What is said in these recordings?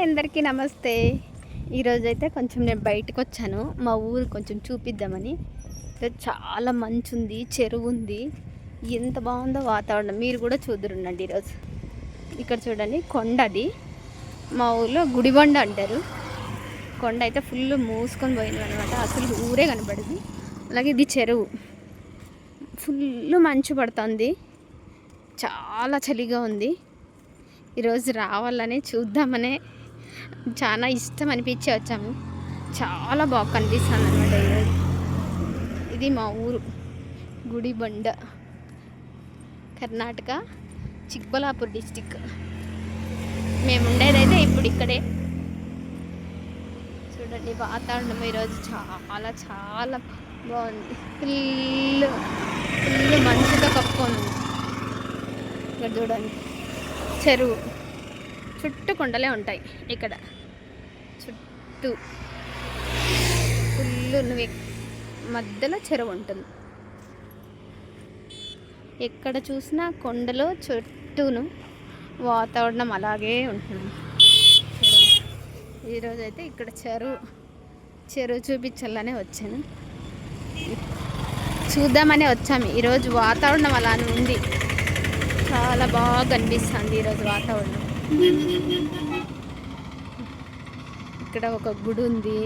Hi అందరికీ నమస్తే. ఈరోజైతే కొంచెం నేను బయటకు వచ్చాను మా ఊరు కొంచెం చూపిద్దామని. చాలా మంచు ఉంది చెరువు ఉంది ఎంత బాగుందో వాతావరణం. మీరు కూడా చూద్దరుండండి ఈరోజు. ఇక్కడ చూడండి కొండ అది మా ఊర్లో గుడిబండ అంటారు. కొండ అయితే ఫుల్ మూసుకొని పోయింది అనమాట అసలు ఊరే కనపడదు. అలాగే ఇది చెరువు. ఫుల్ మంచు పడుతుంది. చాలా చలిగా ఉంది. ఈరోజు రావాలని చూద్దామనే చాలా ఇష్టం అనిపించి వచ్చాము. చాలా బాగా కనిపిస్తుంది అనమాట ఈరోజు ఇది మా ఊరు. గుడిబండ కర్ణాటక చిక్బలాపూర్ డిస్టిక్. మేము ఉండేదైతే ఇప్పుడు ఇక్కడే. చూడండి వాతావరణం ఈరోజు చాలా చాలా బాగుంది. ఫుల్ ఫుల్ మంచుతో కప్పుకొని ఇక్కడ చూడండి. చెరువు. చుట్టూ కొండలే ఉంటాయి ఇక్కడ. చుట్టూ ఫుల్ నువ్వు మధ్యలో చెరువు ఉంటుంది. ఎక్కడ చూసినా కొండలో చుట్టూను వాతావరణం అలాగే ఉంటుంది. ఈరోజైతే ఈరోజు అయితే ఇక్కడ చెరువు చెరువు చూపించాలనే వచ్చాను. చూద్దామని వచ్చాము. ఈరోజు వాతావరణం అలానే ఉంది. చాలా బాగా కనిపిస్తుంది ఈరోజు వాతావరణం. ఇక్కడ ఒక గుడి ఉంది.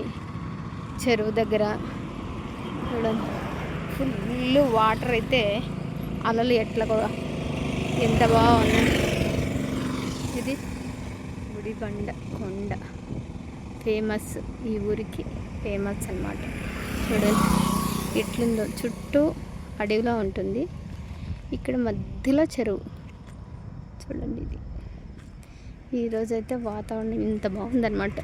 చెరువు దగ్గర. చూడండి ఫుల్ వాటర్ అయితే అలలు ఎట్లా ఎంత బాగుంది. ఇది గుడి కొండ కొండ. ఫేమస్ ఈ ఊరికి. ఫేమస్ అన్నమాట. చూడండి ఎట్లుందో. చుట్టూ అడవిలో ఉంటుంది. ఇక్కడ మధ్యలో చెరువు. చూడండి ఇది. ఈరోజైతే వాతావరణం ఇంత బాగుందన్నమాట.